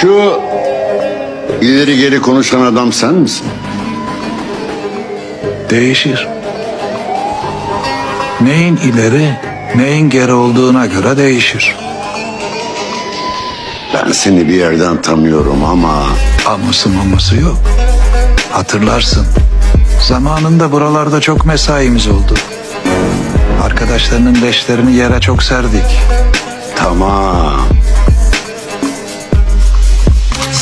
Şu ileri geri konuşan adam sen misin? Değişir. Neyin ileri, neyin geri olduğuna göre değişir. Ben seni bir yerden tanıyorum ama Aması maması yok. Hatırlarsın. Zamanında buralarda çok mesaimiz oldu. Arkadaşlarının leşlerini yere çok serdik. tamam.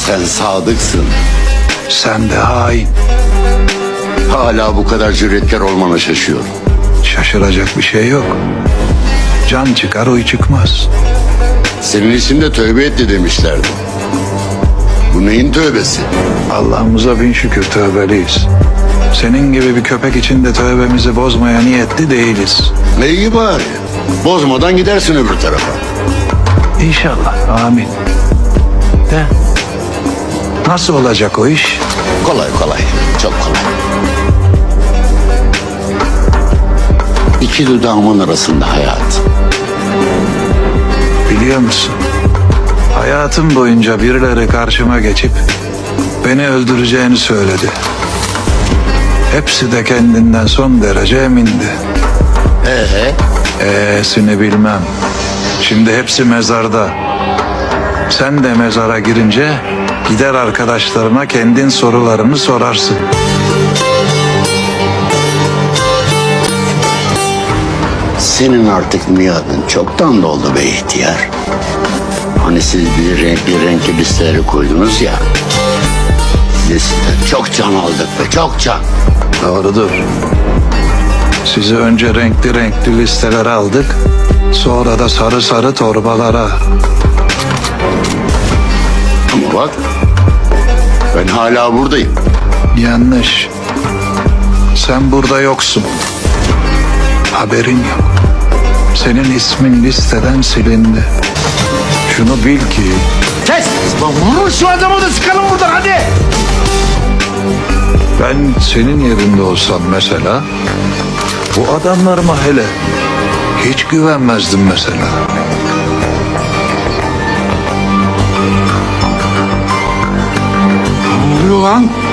Sen sadıksın. Sen de hain. Hala bu kadar cüretkar olmana şaşıyorum. Şaşıracak bir şey yok. Can çıkar uy çıkmaz. Senin için de tövbe etti demişlerdi. Bu neyin tövbesi? Allah'ımıza bin şükür tövbeliyiz. Senin gibi bir köpek için de tövbemizi bozmaya niyetli değiliz. Ne iyi bari. Bozmadan gidersin öbür tarafa. İnşallah. Amin. De. Nasıl olacak o iş? Kolay kolay. Çok kolay. İki dudağımın arasında hayat. Biliyor musun? Hayatım boyunca birileri karşıma geçip beni öldüreceğini söyledi. Hepsi de kendinden son derece emindi. Ee, E'sini bilmem. Şimdi hepsi mezarda. Sen de mezara girince gider arkadaşlarına kendin sorularını sorarsın. senin artık miadın çoktan doldu be ihtiyar. Hani siz bir renkli renkli listeleri koydunuz ya. Liste çok can aldık be çok can. Doğrudur. Sizi önce renkli renkli listelere aldık. Sonra da sarı sarı torbalara. Ama bak ben hala buradayım. Yanlış. Sen burada yoksun. Haberin yok. Senin ismin listeden silindi. Şunu bil ki Kes! Vurun şu adamı da sıkalım buradan hadi! ben senin yerinde olsam mesela bu adamlarıma hele hiç güvenmezdim mesela. lang.